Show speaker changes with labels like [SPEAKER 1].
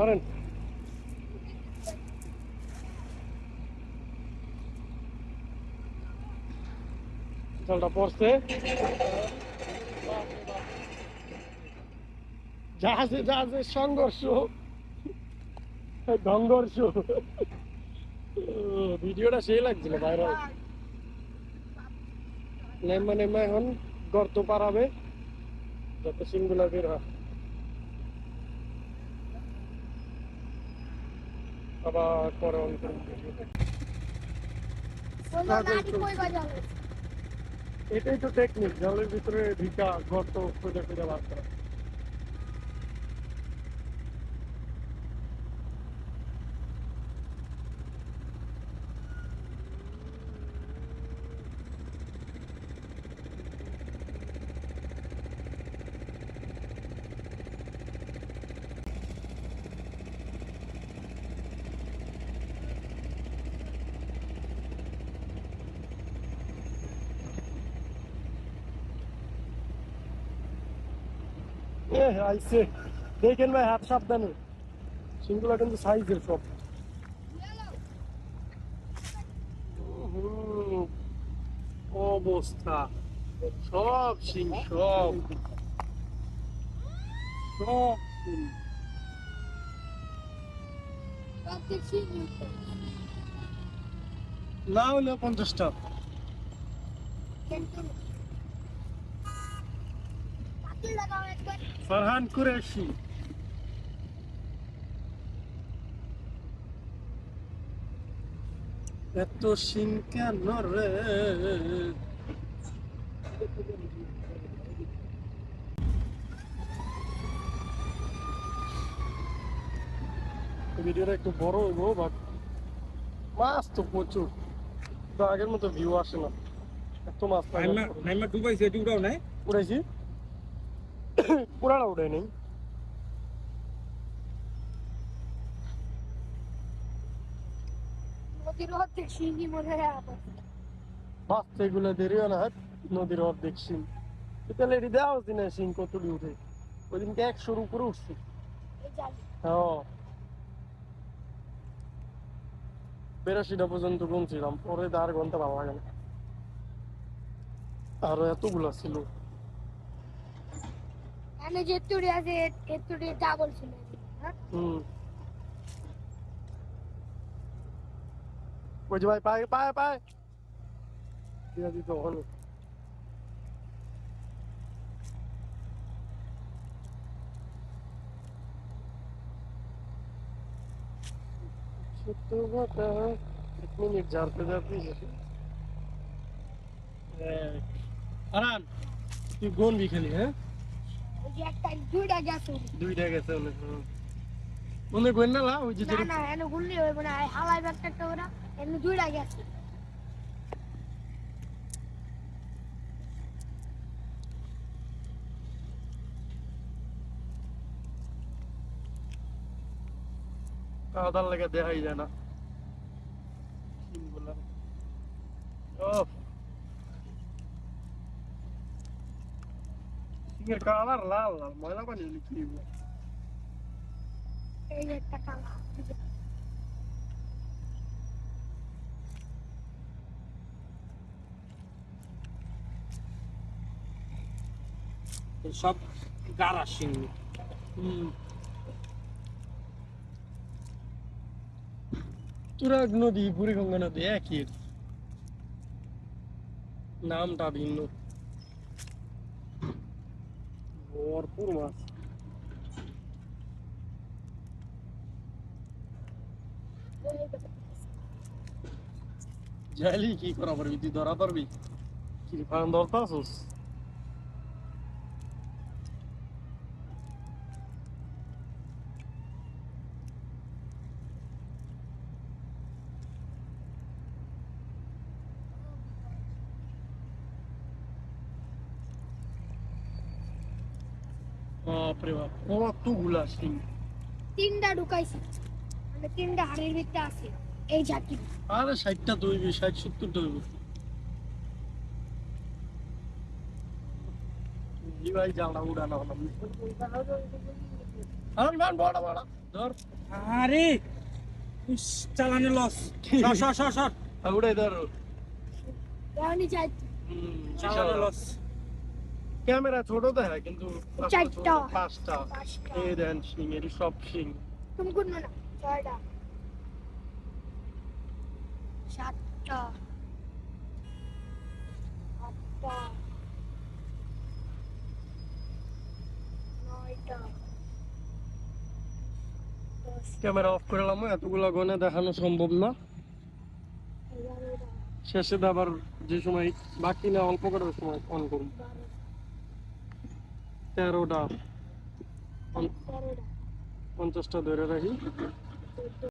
[SPEAKER 1] করেন জাহাজে জাহাজে সংঘর্ষ। সংঘর্ষ ভিডিওটা সেই লাগছিল ভাইরাল। নেমা নেমা এখন গর্ত পারাবে যাতে সিংগুলা বের হয়। এটাই তো টেকনিক জলের ভিতরে ঢিকা গর্ত খুঁজে খুঁজে বাস করা। এ আইসে দেখেন ভাই হাত সাবধানে। সিংগুলা কিন্তু সাইজের সব। হুম, অবস্থা। সব সিং সব। সব সিং। না হলে পঞ্চাশটা।
[SPEAKER 2] কিন্তু
[SPEAKER 1] ফারহান কুরেশি এত সিং কেন রে? ভিডিওটা একটু বড় হইব বাট মাছ তো প্রচুর। তো আগের মতো ভিউ আসে না। এত মাছ
[SPEAKER 3] ডুবাইছে উড়াও নাই?
[SPEAKER 1] উড়াইছি? পুরাটা উড়াই নেই
[SPEAKER 2] নদীর অর্ধেক সিঙ্গি মনে হয়
[SPEAKER 1] বাস এগুলো দেরিও না হাট নদীর অর্ধেক সিং তাহলে এটি দেওয়া হচ্ছে না সিং কতটি উঠে? ওই দিনকে একশোর উপরে উঠছে।
[SPEAKER 2] এই জালি।
[SPEAKER 1] হ্যাঁ বেরাশিটা পর্যন্ত গুনছিলাম পরে আর ঘণ্টা ভালো লাগে না। আরও এতগুলা ছিল।
[SPEAKER 2] এনে যে তুড়ি আছে এর তুড়ি ডাবল ছিল হ্যাঁ
[SPEAKER 1] হুম ওই যে ভাই পায় পায় পায় দিয়া দিত ওখানে ছোট্ট কথা এক মিনিট ঝাড়তে ঝাড়তে গেছে আরান তুই গুনবি
[SPEAKER 2] দুইটা গেছে
[SPEAKER 1] দুইটা গেছে মনে করেন না লা, ওই যে
[SPEAKER 2] না না এনে গুললি হইব না হালাই ব্যাগটা একটা ওরা এনে দুইটা গেছে
[SPEAKER 1] আদার লাগে দেখাই যায় না। সিংগুলা সিংয়ের কালার লাল লাল ময়লা পানি কি?
[SPEAKER 2] এই একটা কালা
[SPEAKER 3] সব গারা সিং
[SPEAKER 1] তুরাগ নদী বুড়িগঙ্গা নদী একই নামটা ভিন্ন ভরপুর মাছ জালি কি করা পারবি তুই ধরা পারবি কি বাপরে বাপ কতগুলা সিং
[SPEAKER 2] তিনটা ঢুকাইছি। মানে তিনটা হাড়ির ভিতরে আছে এই জাতি
[SPEAKER 1] আরে ষাটটা তৈরি ষাট সত্তরটা হইব। ভাই জালটা উড়ানো হলাম। আন বান বড় বড় ধর।
[SPEAKER 3] আরে উস, চালানে লস সর সর সর সর।
[SPEAKER 1] উড়ে ধর।
[SPEAKER 3] চালানে লস
[SPEAKER 1] ক্যামেরা ছোট দেখা কিন্তু
[SPEAKER 2] চারটা।
[SPEAKER 1] পাঁচটা। এই দেন শিং এর সব শিং
[SPEAKER 2] তুমি কোন না ছয়টা। সাতটা। আটটা। নয়টা।
[SPEAKER 1] ক্যামেরা অফ করলাম এতগুলো গনে দেখানো সম্ভব না। শেষে আবার যে সময় বাকি না অল্প করে সময় অন করুন তেরোটা
[SPEAKER 2] তেরোটা
[SPEAKER 1] পঞ্চাশটা ধরে রাখি
[SPEAKER 2] চোদ্দ